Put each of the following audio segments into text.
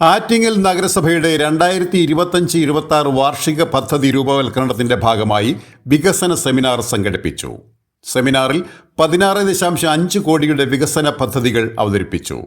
ആറ്റിങ്ങൽ നഗരസഭയുടെ രണ്ടായിരത്തി ഇരുപത്തഞ്ച് ഇരുപത്തി ആറ് വാർഷിക പദ്ധതി രൂപവൽക്കരണത്തിന്റെ ഭാഗമായി വികസന സെമിനാർ സംഘടിപ്പിച്ചു. സെമിനാറിൽ പതിനാറ് ദശാംശം അഞ്ച് കോടിയുടെ വികസന പദ്ധതികൾ അവതരിപ്പിച്ചു.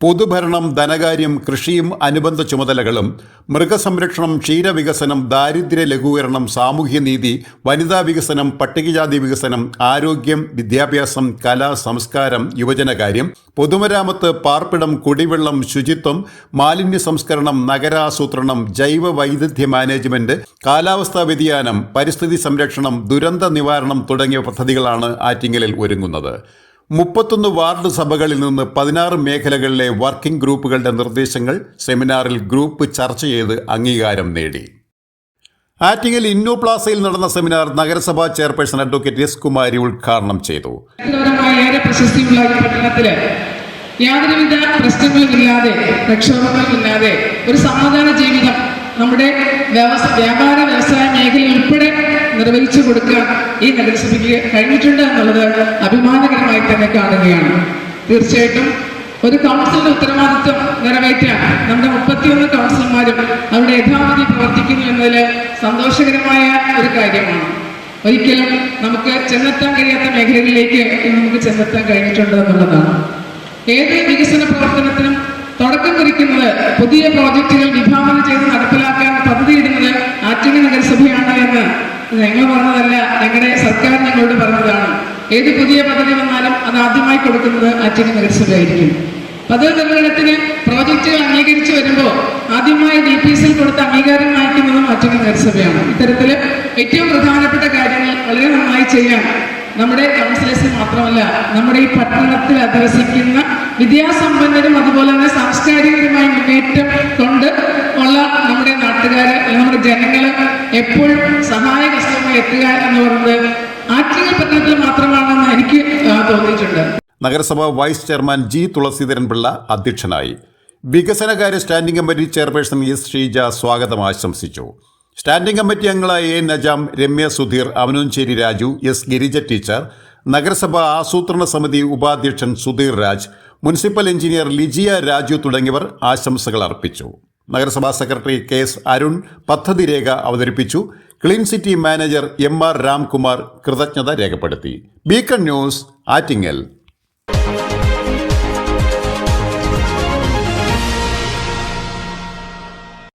പൊതുഭരണം ധനകാര്യം കൃഷിയും അനുബന്ധ ചുമതലകളും മൃഗസംരക്ഷണം ക്ഷീരവികസനം ദാരിദ്ര്യ ലഘൂകരണം സാമൂഹ്യനീതി വനിതാ വികസനം പട്ടികജാതി വികസനം ആരോഗ്യം വിദ്യാഭ്യാസം കല സംസ്കാരം യുവജനകാര്യം പൊതുമരാമത്ത് പാർപ്പിടം കുടിവെള്ളം ശുചിത്വം മാലിന്യ സംസ്കരണം നഗരാസൂത്രണം ജൈവ വൈദഗ്ധ്യ മാനേജ്മെന്റ് കാലാവസ്ഥാ വ്യതിയാനം പരിസ്ഥിതി സംരക്ഷണം ദുരന്ത നിവാരണം തുടങ്ങിയ പദ്ധതികളാണ് ആറ്റിങ്ങലിൽ ഒരുങ്ങുന്നത്. മുപ്പത്തൊന്ന് വാർഡ് സഭകളിൽ നിന്ന് പതിനാറ് മേഖലകളിലെ വർക്കിംഗ് ഗ്രൂപ്പുകളുടെ നിർദ്ദേശങ്ങൾ സെമിനാറിൽ ഗ്രൂപ്പ് ചർച്ച ചെയ്ത് അംഗീകാരം നേടി. ആറ്റിങ്ങൽ ഇന്നോ പ്ലാസയിൽ നടന്ന സെമിനാർ നഗരസഭാ ചെയർപേഴ്സൺ അഡ്വക്കേറ്റ് എസ് കുമാരി ഉദ്ഘാടനം ചെയ്തു. പ്രശസ്തിയുള്ള ഈ പട്ടണത്തിൽ യാതൊരുവിധ പ്രശ്നങ്ങളുമില്ലാതെ പ്രക്ഷോഭങ്ങളുമില്ലാതെ ഒരു സമാധാന ജീവിതം നമ്മുടെ വ്യവസ വ്യാപാര വ്യവസായ മേഖല ഉൾപ്പെടെ നിർവഹിച്ചു കൊടുക്കാൻ ഈ നഗരസഭയ്ക്ക് കഴിഞ്ഞിട്ടുണ്ട് എന്നുള്ളത് അഭിമാനകരമായി തന്നെ കാണുകയാണ്. തീർച്ചയായിട്ടും ഒരു കൗൺസിലിന്റെ ഉത്തരവാദിത്വം നിറവേറ്റാൻ നമ്മുടെ മുപ്പത്തിയൊന്ന് കൗൺസിലർമാരും അവിടെ യഥാവിധി പ്രവർത്തിക്കുന്നു എന്നതിൽ സന്തോഷകരമായ ഒരു കാര്യമാണ്. ഒരിക്കലും നമുക്ക് ചെന്നെത്താൻ കഴിയാത്ത മേഖലകളിലേക്ക് നമുക്ക് ചെന്നെത്താൻ കഴിഞ്ഞിട്ടുണ്ട് എന്നുള്ളതാണ്. ഏത് വികസന പ്രവർത്തനത്തിനും തുടക്കം കുറിക്കുന്നത് പുതിയ പ്രോജക്റ്റുകൾ വിഭാവനം ചെയ്ത് നടപ്പിലാക്കാൻ പദ്ധതിയിടുന്നത് ആറ്റിങ്ങൽ നഗരസഭയാണ് എന്ന് ഞങ്ങൾ പറഞ്ഞതല്ല ഞങ്ങളുടെ സർക്കാർ ഞങ്ങളോട് പറഞ്ഞതാണ്. ഏത് പുതിയ പദ്ധതി വന്നാലും അത് ആദ്യമായി കൊടുക്കുന്നത് അച്ചടി നഗരസഭയായിരിക്കും പദ്ധതി നിർവഹണത്തിന് പ്രോജക്റ്റുകൾ അംഗീകരിച്ചു വരുമ്പോൾ ആദ്യമായി ഡി പി എസിൽ കൊടുത്ത അംഗീകാരം വാങ്ങിക്കുന്നതും അച്ചടി നഗരസഭയാണ് ഇത്തരത്തിൽ ഏറ്റവും പ്രധാനപ്പെട്ട കാര്യങ്ങൾ വളരെ നന്നായി ചെയ്യാൻ നമ്മുടെ കൗൺസിലേഴ്സിന് മാത്രമല്ല നമ്മുടെ ഈ പട്ടണത്തിൽ അധിവസിക്കുന്ന വിദ്യാസമ്പന്നരും അതുപോലെ തന്നെ സാംസ്കാരികപരമായ മുന്നേറ്റം കൊണ്ട് ഉള്ള നമ്മുടെ നാട്ടുകാർ നമ്മുടെ ജനങ്ങൾ എപ്പോഴും സഹായകസ്തമായി എത്തുക എന്ന് പറയുന്നത് പട്ടണത്തിൽ മാത്രമാണെന്ന് എനിക്ക് തോന്നിയിട്ടുണ്ട്. നഗരസഭ vice chairman G Thulaseedharan Pillai അധ്യക്ഷനായി. വികസനകാര്യ standing committee chairperson S Sreeja സ്വാഗതം ആശംസിച്ചു. സ്റ്റാൻഡിംഗ് കമ്മിറ്റി അംഗങ്ങളായ A Najam Ramya Sudheer Avanoncheri Raju S Girija teacher നഗരസഭ ആസൂത്രണ സമിതി ഉപാധ്യക്ഷൻ സുധീർ രാജ് മുനിസിപ്പൽ എഞ്ചിനീയർ ലിജിയ രാജു തുടങ്ങിയവർ ആശംസകൾ അർപ്പിച്ചു. നഗരസഭാ സെക്രട്ടറി കെ എസ് അരുൺ പദ്ധതി രേഖ അവതരിപ്പിച്ചു. Clean city manager M R Ramkumar കൃതജ്ഞത രേഖപ്പെടുത്തി. Beacon news Attingal.